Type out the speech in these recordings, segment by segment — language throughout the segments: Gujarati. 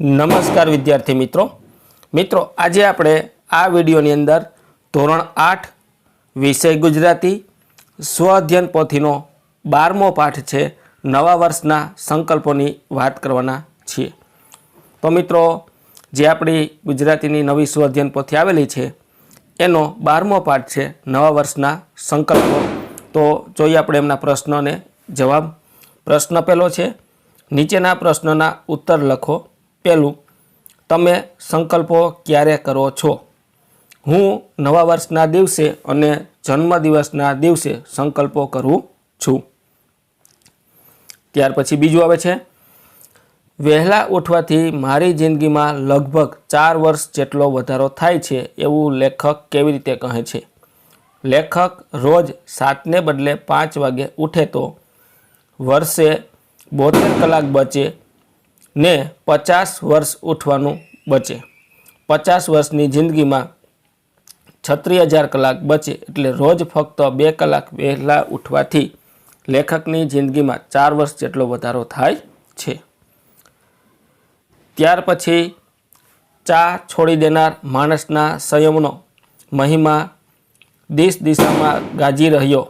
નમસ્કાર વિદ્યાર્થી મિત્રો. મિત્રો, આજે આપણે આ વિડીયોની અંદર ધોરણ આઠ, વિષય ગુજરાતી, સ્વ અધ્યયન પોથીનો બારમો પાઠ છે, નવા વર્ષના સંકલ્પોની વાત કરવાના છીએ. તો મિત્રો, જે આપણી ગુજરાતીની નવી સ્વ અધ્યયન પોથી આવેલી છે, એનો બારમો પાઠ છે, નવા વર્ષના સંકલ્પો. તો જોઈએ આપણે એમના પ્રશ્નોને જવાબ. પ્રશ્ન પહેલો છે, નીચેના પ્રશ્નોના ઉત્તર લખો. પહેલું, તમે સંકલ્પો ક્યારે કરો છો? હું નવા વર્ષના દિવસે અને જન્મદિવસના દિવસે સંકલ્પો કરું છું. ત્યાર પછી બીજું આવે છે, વહેલા ઉઠવાથી મારી જિંદગીમાં લગભગ ચાર વર્ષ જેટલો વધારો થાય છે એવું લેખક કેવી રીતે કહે છે? લેખક રોજ સાતને બદલે પાંચ વાગે ઉઠે તો વર્ષે બોતેર કલાક બચે ને પચાસ વર્ષ ઉઠવાનું બચે. પચાસ વર્ષની જિંદગીમાં છત્રીસ હજાર કલાક બચે એટલે રોજ ફક્ત બે કલાક વહેલા ઉઠવાથી લેખકની જિંદગીમાં ચાર વર્ષ જેટલો વધારો થાય છે. ત્યાર પછી ચા છોડી દેનાર માણસના સંયમનો મહિમા દિશ દિશામાં ગાજી રહ્યો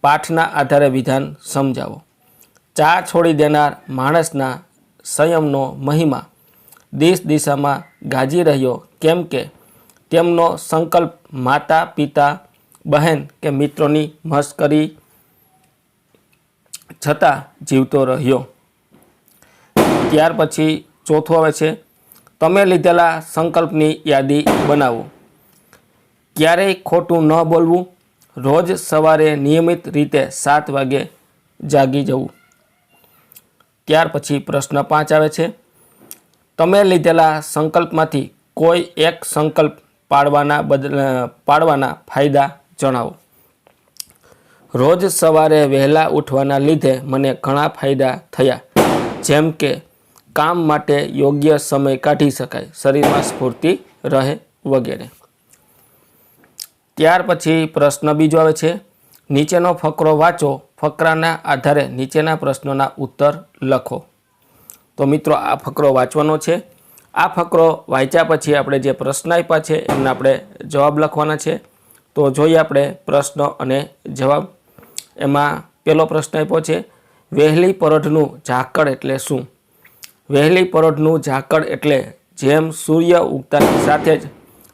પાઠના આધારે વિધાન સમજાવો. ચા છોડી દેનાર માણસના સંયમનો મહિમા દેશ દિશામાં ગાજી રહ્યો કેમ કે તેમનો સંકલ્પ માતા, પિતા, બહેન કે મિત્રોની મસ્કરી છતાં જીવતો રહ્યો. ત્યાર પછી ચોથું આવે છે, તમે લીધેલા સંકલ્પની યાદી બનાવો. ક્યારેય ખોટું ન બોલવું. રોજ સવારે નિયમિત રીતે સાત વાગે જાગી જવું. ત્યાર પછી પ્રશ્ન પાંચ આવે છે. તમે લીધેલા સંકલ્પમાંથી કોઈ એક સંકલ્પ પાડવાના બદલ, પાડવાના ફાયદા જણાવો. રોજ સવારે વહેલા ઉઠવાના લીધે મને ઘણા ફાયદા થયા. જેમ કે, કામ માટે યોગ્ય સમય કાઢી શકાય, શરીરમાં સ્ફૂર્તિ રહે વગેરે. ત્યાર પછી પ્રશ્ન બીજો આવે છે. નીચેનો ફકરો વાંચો. ફકરાના આધારે નીચેના પ્રશ્નોના ઉત્તર લખો. તો મિત્રો, આ ફકરો વાંચવાનો છે. આ ફકરો વાંચ્યા પછી આપણે જે પ્રશ્ન આપ્યા છે, એમના આપણે જવાબ લખવાના છે. તો જોઈએ આપણે પ્રશ્ન અને જવાબ. એમાં પહેલો પ્રશ્ન આપ્યો છે, વહેલી પરોઢનું ઝાકળ એટલે શું? વહેલી પરોઢનું ઝાકળ એટલે જેમ સૂર્ય ઉગતાની સાથે જ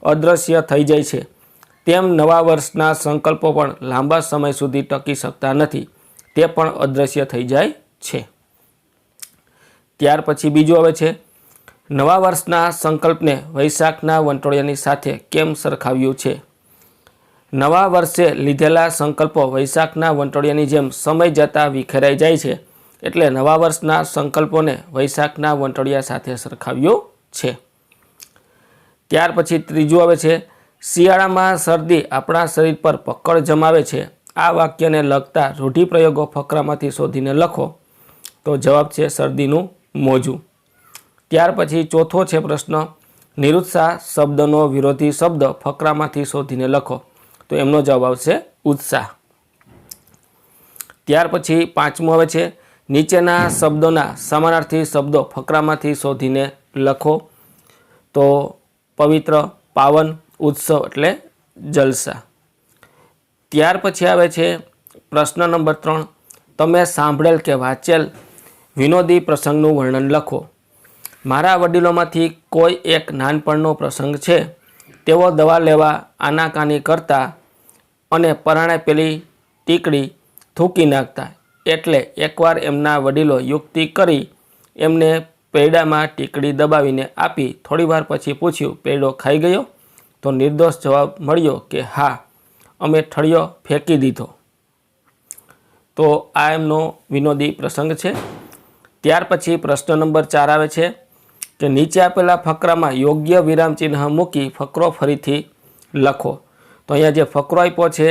અદૃશ્ય થઈ જાય છે, તેમ નવા વર્ષના સંકલ્પો પણ લાંબા સમય સુધી ટકી શકતા નથી. તે પણ અદૃશ્ય થઈ જાય છે. ત્યાર પછી બીજું આવે છે, નવા વર્ષના સંકલ્પને વૈશાખના વંટોળિયાની સાથે કેમ સરખાવ્યું છે? નવા વર્ષે લીધેલા સંકલ્પો વૈશાખના વંટોળિયાની જેમ સમય જતાં વિખેરાઈ જાય છે, એટલે નવા વર્ષના સંકલ્પોને વૈશાખના વંટોળિયા સાથે સરખાવ્યું છે. ત્યાર પછી ત્રીજું આવે છે, શિયાળામાં શરદી આપણા શરીર પર પકડ જમાવે છે. આ વાક્યને લગતા રૂઢિપ્રયોગો ફકરામાંથી શોધીને લખો. તો જવાબ છે શરદીનું મોજું. ત્યાર પછી ચોથો છે પ્રશ્ન, નિરુત્સાહ શબ્દનો વિરોધી શબ્દ ફકરામાંથી શોધીને લખો. તો એમનો જવાબ આવશે ઉત્સાહ. ત્યાર પછી પાંચમું આવે છે, નીચેના શબ્દોના સમાનાર્થી શબ્દો ફકરામાંથી શોધીને લખો. તો પવિત્ર પાવન, ઉત્સવ એટલે જલસા. ત્યાર પછી આવે છે પ્રશ્ન નંબર ત્રણ. તમે સાંભળેલ કે વાંચેલ વિનોદી પ્રસંગનું વર્ણન લખો. મારા વડીલોમાંથી કોઈ એક નાનપણનો પ્રસંગ છે. તેઓ દવા લેવા આનાકાની કરતા અને પરાણે પેલી ટીકડી થૂકી નાખતા. એટલે એકવાર એમના વડીલો યુક્તિ કરી એમને પેડામાં ટીકડી દબાવીને આપી થોડીવાર પછી પૂછ્યું પેડો ખાઈ ગયો? તો નિર્દોષ જવાબ મળ્યો કે, હા. અમે ઠળિયો ફેંકી દીધો. તો આ એમનો વિનોદી પ્રસંગ છે. ત્યાર પછી પ્રશ્ન નંબર ચાર આવે છે કે નીચે આપેલા ફકરામાં યોગ્ય વિરામચિહ્ન મૂકી ફકરો ફરીથી લખો. તો અહીંયા જે ફકરો આપ્યો છે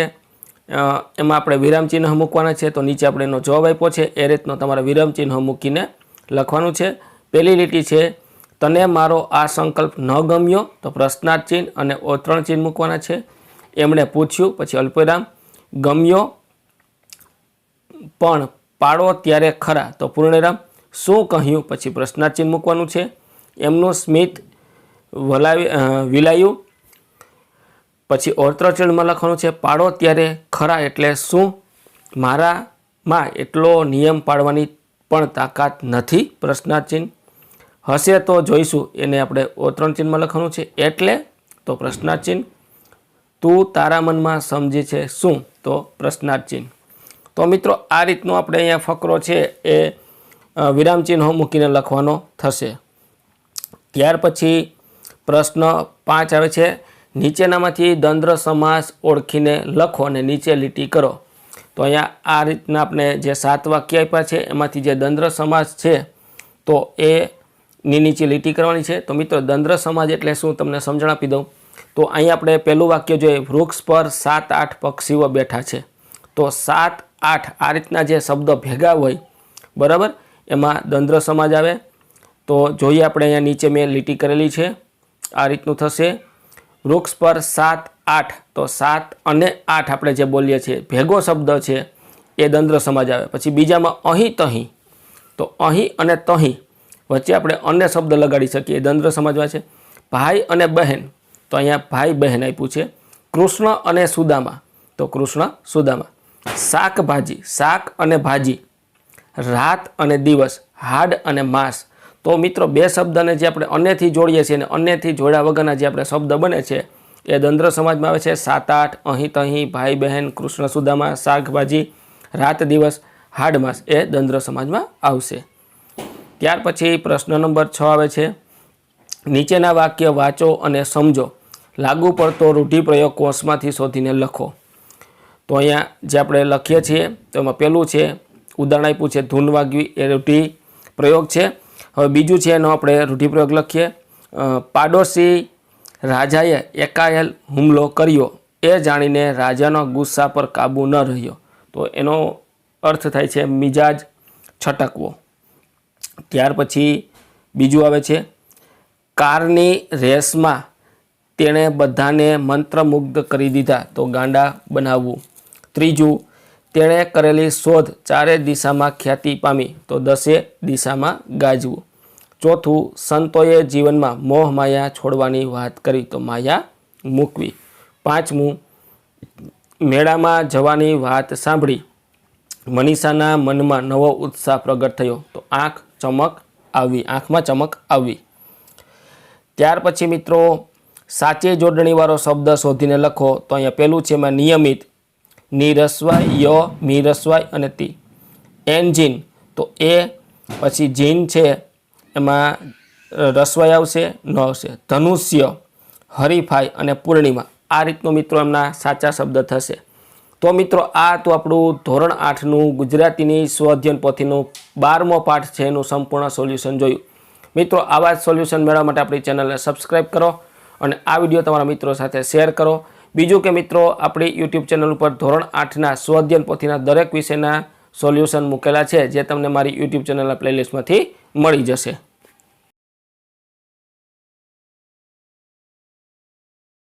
એમાં આપણે વિરામચિહ્ન મૂકવાના છે. તો નીચે આપણે એનો જવાબ આપ્યો છે. એ રીતનો તમારે વિરામચિહ્ન મૂકીને લખવાનું છે. પહેલી લીટી છે, તને મારો આ સંકલ્પ ન ગમ્યો? તો પ્રશ્નાર્થ ચિહ્ન અને ઓતરણ ચિહ્ન મૂકવાના છે. એમણે પૂછ્યું, પછી અલ્પવિરામ, ગમ્યો, પણ પાડો ત્યારે ખરા. તો પૂર્ણરામ, શું કહ્યું? પછી પ્રશ્નાર્થ મૂકવાનું છે. એમનું સ્મિત વલાવી વિલાયું. પછી ઓર્ત્રચરણમાં લખવાનું છે, પાડો ત્યારે ખરા એટલે શું? મારામાં એટલો નિયમ પાડવાની પણ તાકાત નથી? પ્રશ્નાચિહ્ન હશે તો જોઈશું. એને આપણે ઓત્રણ ચિહ્નમાં લખવાનું છે, એટલે? તો પ્રશ્નાર્થ ચિહ્ન તું તારા મનમાં સમજે છે શું? તો પ્રશ્નાર્થ ચિહ્ન તો મિત્રો, આ રીતનો આપણે અહીંયા ફકરો છે એ વિરામચિહ્નો વિરામ ચિહ્નો મૂકીને લખવાનો થશે. ત્યાર પછી પ્રશ્ન પાંચ આવે છે. નીચેનામાંથી દ્વંદ્વ સમાસ ઓળખીને લખો અને નીચે લીટી કરો. તો અહીંયા આ રીતના આપણે જે સાત વાક્ય આપ્યા છે, એમાંથી જે દ્વંદ્વ સમાસ છે, તો એ ની નીચે લીટી કરવાની છે. તો મિત્રો, દ્વંદ્વ સમાજ એટલે શું? તમને સમજણ આપી દઉં. તો અહીં આપણે પહેલું વાક્ય જોઈએ. વૃક્ષ પર સાત આઠ પક્ષીઓ બેઠા છે. તો સાત આઠ આ રીતના જે શબ્દ ભેગા હોય, બરાબર? એમાં દંદ્ર સમાજ આવે. તો જોઈએ આપણે અહીંયા નીચે મેં લીટી કરેલી છે. આ રીતનું થશે. વૃક્ષ પર સાત આઠ, તો સાત અને આઠ આપણે જે બોલીએ છીએ, ભેગો શબ્દ છે, એ દંદ્ર સમાજ આવે. પછી બીજામાં અહીં તહીં. તો અહીં અને તહીં વચ્ચે આપણે અન્ય શબ્દ લગાડી શકીએ. દંદ્ર સમાજમાં છે. ભાઈ અને બહેન. તો અહીંયા ભાઈ બહેન આપ્યું છે, કૃષ્ણ અને સુદામા. તો કૃષ્ણ, સુદામા. શાકભાજી શાક અને ભાજી. રાત અને દિવસ, હાડ અને માંસ. તો મિત્રો, બે શબ્દને જે આપણે અન્યથી જોડીએ છીએ અને અન્યથી જોડ્યા વગરના જે આપણે શબ્દ બને છે, એ દંદ્ર સમાજમાં આવે છે. સાત, આઠ, અહીં, તહીં ભાઈ બહેન કૃષ્ણ, સુદામા શાકભાજી રાત, દિવસ, હાડ, માસ એ દંદ્ર સમાજમાં આવશે. ત્યાર પછી પ્રશ્ન નંબર છ આવે છે. નીચેના વાક્ય વાંચો અને સમજો. લાગુ પડતો રૂઢિપ્રયોગ કોષમાંથી શોધીને લખો. તો અહીંયા જે આપણે લખીએ છીએ, તો એમાં પહેલું છે, ઉદાહરણ આપ્યું છે, ધૂન વાગવી એ રૂઢિ પ્રયોગ છે. હવે બીજું છે, એનો આપણે રૂઢિપ્રયોગ લખીએ. પાડોશી રાજાએ એકાએલ હુમલો કર્યો. એ જાણીને રાજાનો ગુસ્સા પર કાબૂ ન રહ્યો. તો એનો અર્થ થાય છે મિજાજ છટકવો. ત્યાર પછી બીજું આવે છે, કારની રેસમાં તેણે બધાને મંત્રમુગ્ધ કરી દીધા. તો ગાંડા બનાવવું. ત્રીજું, તેણે કરેલી શોધ ચારે દિશામાં ખ્યાતિ પામી. તો દસે દિશામાં ગાજવું. ચોથું, સંતોએ જીવનમાં મોહ માયા છોડવાની વાત કરી. તો માયા મૂકવી. પાંચમું, મેળામાં જવાની વાત સાંભળી. મનીષાના મનમાં નવો ઉત્સાહ પ્રગટ થયો. તો આંખ ચમક આવી. આંખમાં ચમક આવી. ત્યાર પછી મિત્રો સાચે જોડણીવાળો શબ્દ શોધીને લખો. તો અહીંયા પહેલું છે એમાં નિયમિત, નિરસ્વાય, ય મીરસ્વાય અને તી. એન્જિન તો એ પછી જીન છે, એમાં રસવાય આવશે, ન આવશે. ધનુષ્ય, હરીફાઈ અને પૂર્ણિમા. આ રીતનો મિત્રો એમના સાચા શબ્દ થશે. તો મિત્રો, આ તો આપણું ધોરણ આઠનું ગુજરાતીની સ્વઅધ્યયન પોથીનું બારમો પાઠ છે એનું સંપૂર્ણ સોલ્યુશન જોયું. મિત્રો, આવા જ સોલ્યુશન મેળવવા માટે આપણી ચેનલને સબસ્ક્રાઈબ કરો. અને આ વીડિયો તમારા મિત્રો સાથે શેર કરો. બીજું કે મિત્રો, આપણી યુટ્યુબ ચેનલ ઉપર ધોરણ આઠના સ્વઅધ્યયન પોથીના દરેક વિષયના સોલ્યુશન મૂકેલા છે, જે તમને મારી યુટ્યુબ ચેનલના પ્લેલિસ્ટમાંથી મળી જશે.